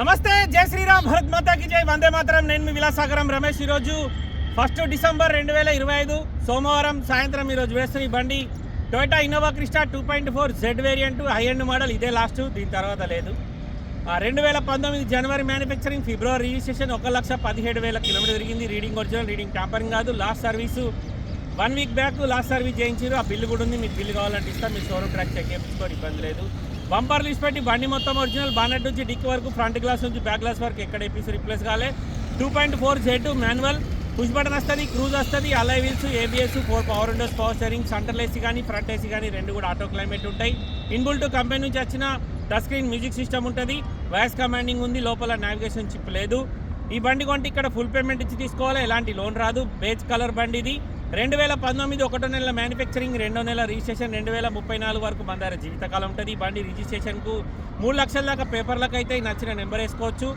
నమస్తే జై శ్రీరామ్ భరత్ మాతాకి జై వందే మాత్రం. నేను మీ విలాసాగరం రమేష్ ఈరోజు ఫస్ట్ డిసెంబర్ రెండు వేల ఇరవై ఐదు సోమవారం సాయంత్రం ఈరోజు వేస్తున్న ఈ బండి. Toyota Innova Crysta two point four Z variant high end model ఇదే లాస్ట్ దీని తర్వాత లేదు. రెండు వేల పంతొమ్మిది జనవరి మ్యానుఫ్యాక్చరింగ్ ఫిబ్రవరి రిజిస్ట్రేషన్ ఒక లక్ష పదిహేడు వేల కిలోమీటర్ తిరిగింది. రీడింగ్ ఒరిజినల్ రీడింగ్ ట్యాంపరింగ్ కాదు last service one week back last service చేయించారు. ఆ బిల్లు కూడా ఉంది. మీకు బిల్లు కావాలంటే ఇస్తాం. మీ షోరూమ్ ట్రాక్ చెక్ చేయించుకోవడం ఇబ్బంది లేదు. బంపర్ లిస్ట్ పెట్టి బండి మొత్తం ఒరిజినల్ బానెట్ నుంచి డిక్ వరకు ఫ్రంట్ గ్లాస్ నుంచి బ్యాక్ గ్లాస్ వరకు ఎక్కడ ఏపీసీ రిప్లేస్ కాలే. Two point four Z manual push button వస్తుంది క్రూజ్ వస్తుంది alloy wheels ABS four power windows power steering central AC కానీ ఫ్రంట్ ఏసీ కానీ రెండు కూడా ఆటో క్లైమేట్ ఉంటాయి. ఇన్బుల్ టు కంపెనీ నుంచి వచ్చిన టచ్ స్క్రీన్ మ్యూజిక్ సిస్టమ్ ఉంటుంది. వాయిస్ కమాండింగ్ ఉంది లోపల నావిగేషన్ చిప్ లేదు. ఈ బండి కొంటే ఇక్కడ ఫుల్ పేమెంట్ ఇచ్చి తీసుకోవాలి ఎలాంటి లోన్ రాదు. బేజ్ కలర్ బండి ఇది. రెండు వేల పంతొమ్మిది ఒకటో నెల మ్యానుఫ్యాక్చరింగ్ రెండో నెల రిజిస్ట్రేషన్ రెండు వేల ముప్పై నాలుగు వరకు మన దగ్గర జీవితకాలం ఉంటుంది. ఈ బండి రిజిస్ట్రేషన్కు మూడు లక్షల దాకా పేపర్లకు అయితే నచ్చిన నెంబర్ వేసుకోవచ్చు.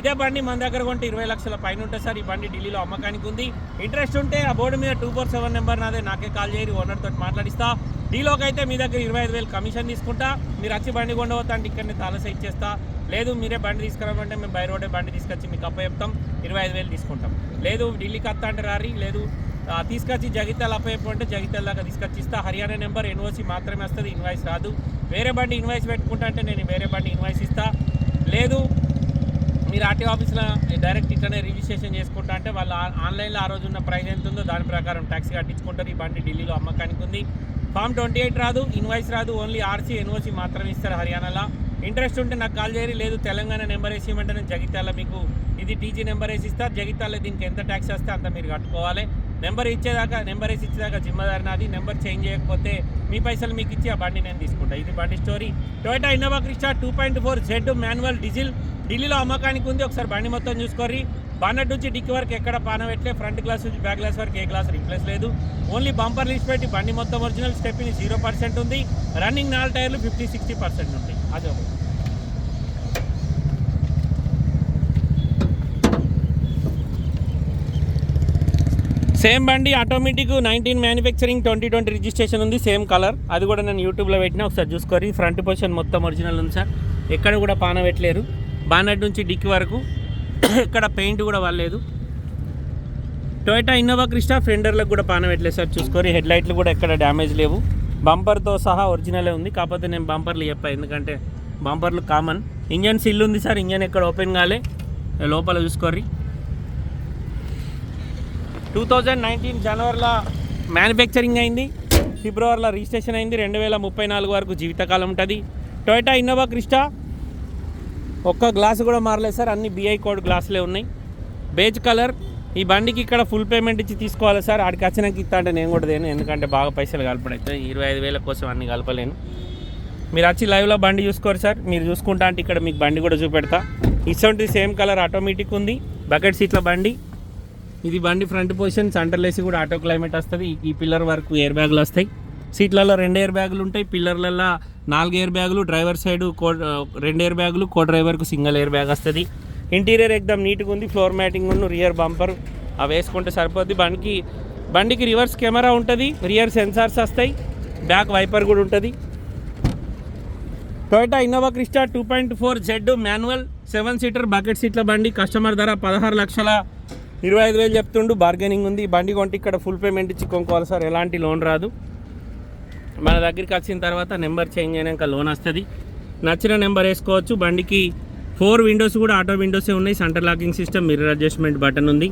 ఇదే బండి మన దగ్గర కొంటే ఇరవై లక్షల పైన ఉంటుంది సార్. ఈ బండి ఢిల్లీలో అమ్మకానికి ఉంది. ఇంట్రెస్ట్ ఉంటే ఆ బోర్డు మీద టూ ఫోర్ సెవెన్ నెంబర్ నాదే. నాకే కాల్ చేయరు ఓనర్తో మాట్లాడిస్తా. డీలోకి అయితే మీ దగ్గర ఇరవై ఐదు వేలు కమిషన్ తీసుకుంటా. మీరు వచ్చి బండి కొండవద్దా అంటే ఇక్కడనే తాలసా ఇచ్చేస్తా లేదు మీరే బండి తీసుకురామంటే మేము బై రోడే బండి తీసుకొచ్చి మీకు అప్ప చెప్తాం ఇరవై ఐదు వేలు తీసుకుంటాం. లేదు ఢిల్లీకి వస్తా అంటే రారి లేదు తీసుకొచ్చి జగిత్యాల అప్ప జగిత్యాల దాకా తీసుకొచ్చి ఇస్తా. హర్యానా నెంబర్ ఎన్ఓసి మాత్రమే వస్తుంది ఇన్వాయిస్ రాదు. వేరే బండి ఇన్వాయిస్ పెట్టుకుంటా అంటే నేను వేరే బండి ఇన్వాయిస్ ఇస్తా. లేదు మీరు ఆర్టీ ఆఫీస్లో డైరెక్ట్ ఇట్లనే రిజిస్ట్రేషన్ చేసుకుంటా అంటే వాళ్ళు ఆన్లైన్లో ఆ రోజు ఉన్న ప్రైస్ ఎంత ఉందో దాని ప్రకారం ట్యాక్సీ కట్టించుకుంటారు. ఈ బండి ఢిల్లీలో అమ్మకానికి ఉంది. ఫామ్ ట్వంటీ ఎయిట్ రాదు ఇన్వాయిస్ రాదు. ఓన్లీ ఆర్సీ ఎన్ఓసి మాత్రమే ఇస్తారు హర్యానాలో. ఇంట్రెస్ట్ ఉంటే నాకు కాల్ చేయరు. లేదు తెలంగాణ నెంబర్ వేసి ఇవ్వమంటే నేను జగిత్యాల మీకు ఇది టీజీ నెంబర్ వేసి ఇస్తా. జగిత్యాల దీనికి ఎంత ట్యాక్స్ వస్తే అంత మీరు కట్టుకోవాలి. నెంబర్ ఇచ్చేదాకా నెంబర్ వేసి ఇచ్చేదాకా జిమ్మదారి నాది నెంబర్ చేంజ్ చేయకపోతే మీ పైసలు మీకు ఇచ్చి ఆ బండి నేను తీసుకుంటా. ఇది బండి story. Toyota Innova Crysta two point four Z manual diesel. ఢిల్లీలో అమ్మకానికి ఉంది. ఒకసారి బండి మొత్తం చూసుకోర్రి. బాన్నట్ నుంచి డిక్కి వరకు ఎక్కడ పాన పెట్టలే ఫ్రంట్ గ్లాస్ నుంచి బ్యాక్ గ్లాస్ వరకు ఏ గ్లాస్ రిప్లేస్ లేదు. ఓన్లీ బంపర్ లిస్ట్ పెట్టి బండి మొత్తం ఒరిజినల్ స్టెప్ని జీరో పర్సెంట్ ఉంది. రన్నింగ్ నాలుగు టైర్లు ఫిఫ్టీ సిక్స్టీ పర్సెంట్ ఉంది అది సేమ్ బండి automatic nineteen manufacturing twenty twenty registration ఉంది సేమ్ కలర్. అది కూడా నేను యూట్యూబ్లో పెట్టినా ఒకసారి చూసుకోరి. ఫ్రంట్ పొజిషన్ మొత్తం ఒరిజినల్ ఉంది సార్. ఎక్కడ కూడా పాన పెట్టలేరు. బానట్ నుంచి డిక్కి వరకు ఎక్కడ పెయింట్ కూడా వాళ్ళలేదు టొయోటా ఇన్నోవా క్రిస్టా ఫెండర్లకు కూడా పాన పెట్టలేదు సార్. చూసుకోరి హెడ్ లైట్లు కూడా ఎక్కడ డ్యామేజ్ లేవు. బంపర్తో సహా ఒరిజినలే ఉంది. కాకపోతే నేను బంపర్లు చెప్పాను ఎందుకంటే బంపర్లు కామన్. ఇంజన్ సిల్ ఉంది సార్. ఇంజన్ ఎక్కడ ఓపెన్ కాలే. లోపల చూసుకోర్రి. టూ థౌజండ్ నైన్టీన్ జనవరిలో మ్యానుఫ్యాక్చరింగ్ అయింది. ఫిబ్రవరిలో రిజిస్ట్రేషన్ అయింది. రెండు వేల ముప్పై నాలుగు వరకు జీవితకాలం ఉంటుంది. టొయోటా ఇన్నోవా క్రిస్టా ఒక్క గ్లాస్ కూడా మారలేదు సార్. అన్ని బిఐ కోడ్ గ్లాసులే ఉన్నాయి. Beige colour. ఈ బండికి ఇక్కడ ఫుల్ పేమెంట్ ఇచ్చి తీసుకోవాలి సార్. ఆడికి వచ్చినాక ఇస్తా అంటే నేను కూడా దేను. ఎందుకంటే బాగా పైసలు కలపడైతే ఇరవై ఐదు వేల కోసం అన్ని కలపలేను. మీరు వచ్చి లైవ్లో బండి చూసుకోరు సార్. మీరు చూసుకుంటా అంటే ఇక్కడ మీకు బండి కూడా చూపెడతా. ఇటువంటి సేమ్ కలర్ ఆటోమేటిక్ ఉంది. బకెట్ సీట్ల బండి. ఇది బండి ఫ్రంట్ పొజిషన్ సెంటర్ లేసి కూడా ఆటో క్లైమేట్ వస్తుంది. ఈ- పిల్లర్ వరకు ఎయిర్ బ్యాగులు వస్తాయి. సీట్లలో రెండు ఎయిర్ బ్యాగులు ఉంటాయి. పిల్లర్లలో నాలుగు ఎయిర్ బ్యాగులు డ్రైవర్ సైడ్ కో రెండు ఎయిర్ బ్యాగులు కో డ్రైవర్కు సింగిల్ ఎయిర్ బ్యాగ్ వస్తుంది. ఇంటీరియర్ ఎగ్దాం నీట్గా ఉంది ఫ్లోర్ మ్యాటింగ్ ఉన్న రియర్ బంపర్ అవి వేసుకుంటే సరిపోద్ది బండికి. బండికి రివర్స్ కెమెరా ఉంటుంది రియర్ సెన్సార్స్ వస్తాయి బ్యాక్ వైపర్ కూడా ఉంటుంది. Toyota Innova Crysta two point four Z manual seven seater bucket సీట్ల బండి. కస్టమర్ ధర పదహారు లక్షల ఇరవై ఐదు వేలు చెప్తుండు బార్గెనింగ్ ఉంది. బండి కొంటే ఇక్కడ ఫుల్ పేమెంట్ ఇచ్చి కొనుక్కోవాలి సార్. ఎలాంటి లోన్ రాదు. మన దగ్గరికి వచ్చిన తర్వాత నెంబర్ చేంజ్ అయినాక లోన్ వస్తుంది. నచ్చిన నెంబర్ వేసుకోవచ్చు. బండికి ఫోర్ విండోస్ కూడా ఆటో విండోసే ఉన్నాయి. Centre locking system mirror adjustment button ఉంది.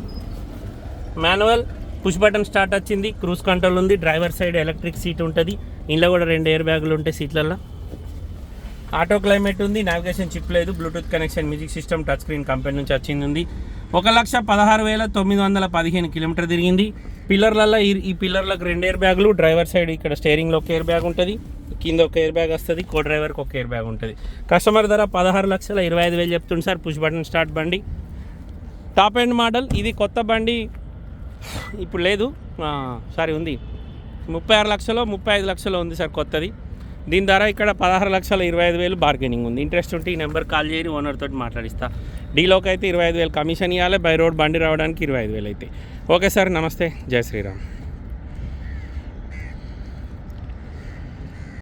మాన్యువల్ పుష్ బటన్ స్టార్ట్ వచ్చింది. క్రూజ్ కంట్రోల్ ఉంది. డ్రైవర్ సైడ్ ఎలక్ట్రిక్ సీట్ ఉంటుంది. ఇంట్లో కూడా రెండు ఎయిర్ బ్యాగులు ఉంటాయి సీట్లలో ఆటో క్లైమేట్ ఉంది. నావిగేషన్ చిప్ లేదు. Bluetooth connection music system touch screen company నుంచి వచ్చింది ఉంది. ఒక లక్ష పదహారు వేల తొమ్మిది వందల పదిహేను కిలోమీటర్ తిరిగింది. పిల్లర్లలో ఈ ఈ పిల్లర్లకు రెండు ఎయిర్ బ్యాగులు డ్రైవర్ సైడ్ ఇక్కడ స్టేరింగ్లో ఒక ఎయిర్ బ్యాగ్ ఉంటుంది. కింద ఒక ఎయిర్ బ్యాగ్ వస్తుంది. కో డ్రైవర్కి ఒక ఎయిర్ బ్యాగ్ ఉంటుంది. కస్టమర్ ధర పదహారు లక్షల ఇరవై ఐదు వేలు చెప్తుంది సార్. పుష్ బటన్ స్టార్ట్ బండి. టాప్ ఎండ్ మోడల్ ఇది కొత్త బండి. ఇప్పుడు లేదు. సారీ ఉంది. ముప్పై ఆరు లక్షలు ముప్పై ఐదు లక్షలు ఉంది సార్ కొత్తది. దీని ధర ఇక్కడ పదహారు లక్షల ఇరవై ఐదు వేలు బార్గెనింగ్ ఉంది. ఇంట్రెస్ట్ ఉంటే ఈ నెంబర్ కాల్ చేయని ఓనర్ తోటి మాట్లాడిస్తా. డీలోకి అయితే ఇరవై ఐదు వేలు కమిషన్ ఇవ్వాలి బై రోడ్ బండి రావడానికి ఇరవై ఐదు వేలు అయితే ఓకే సార్ నమస్తే. జై శ్రీరామ్.